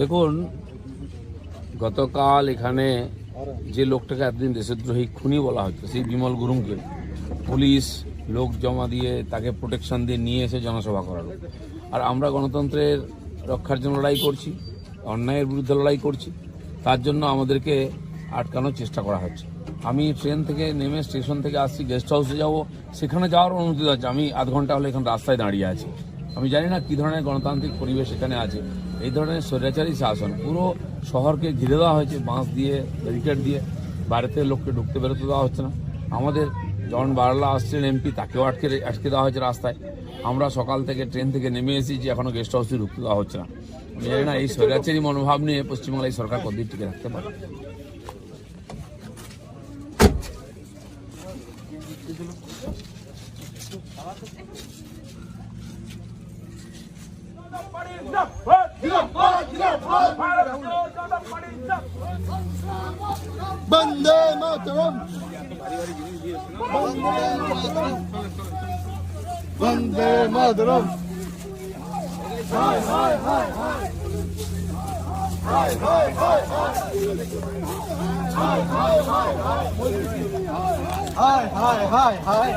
দেখুন, গতকাল এখানে যে লোকটাকে এতদিন দেশদ্রোহী খুনি বলা হচ্ছে সেই বিমল গুরুংকে পুলিশ লোক জমা দিয়ে তাকে প্রোটেকশন দিয়ে নিয়ে এসে জনসভা করালো। আর আমরা গণতন্ত্রের রক্ষার জন্য লড়াই করছি, অন্যায়ের বিরুদ্ধে লড়াই করছি, তার জন্য আমাদেরকে আটকানোর চেষ্টা করা হচ্ছে। আমি ট্রেন থেকে নেমে স্টেশন থেকে আসছি গেস্ট হাউসে যাব, সেখানে যাওয়ার অনুমতি আছে আমি আধ ঘণ্টা হলে এখানে রাস্তায় দাঁড়িয়ে আছি। আমি জানি না কি ধরনের গণতান্ত্রিক পরিবেশ এখানে আছে। এই ধরনের স্বৈরাচারী শাসন পুরো শহরকে ঘিরে দেওয়া হয়েছে, বাঁশ দিয়ে, ব্যারিকেড দিয়ে। বাইরে থেকে লোককে ঢুকতে বেরোতে দেওয়া হচ্ছে না। আমাদের জন বারলা আসছেন এমপি, তাকেও আটকে আটকে দেওয়া হয়েছে রাস্তায়। আমরা সকাল থেকে ট্রেন থেকে নেমে এসেছি এখনও গেস্ট হাউসে ঢুকতে দেওয়া হচ্ছে না। আমি জানি না এই স্বৈরাচারী মনোভাব নিয়ে পশ্চিমবাংলায় সরকার কতদিন টিকে রাখতে পারে। বন্দে মাতরম। বন্দে মাতরম। হায় হায় হায় হায়। মাতরম মাতরম হায় হায় হায় হায়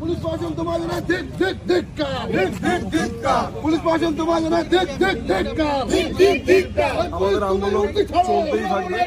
পুলিশ প্রশাসন তোমার জন্য ধিক ধিক ধিক্কার ধিক ধিক পুলিশ প্রশাসন তোমার জন্য ধিক ধিক ধিক্কার ধিক ধিক ধিক্কার আমাদের আন্দোলন চলতেই থাকবে।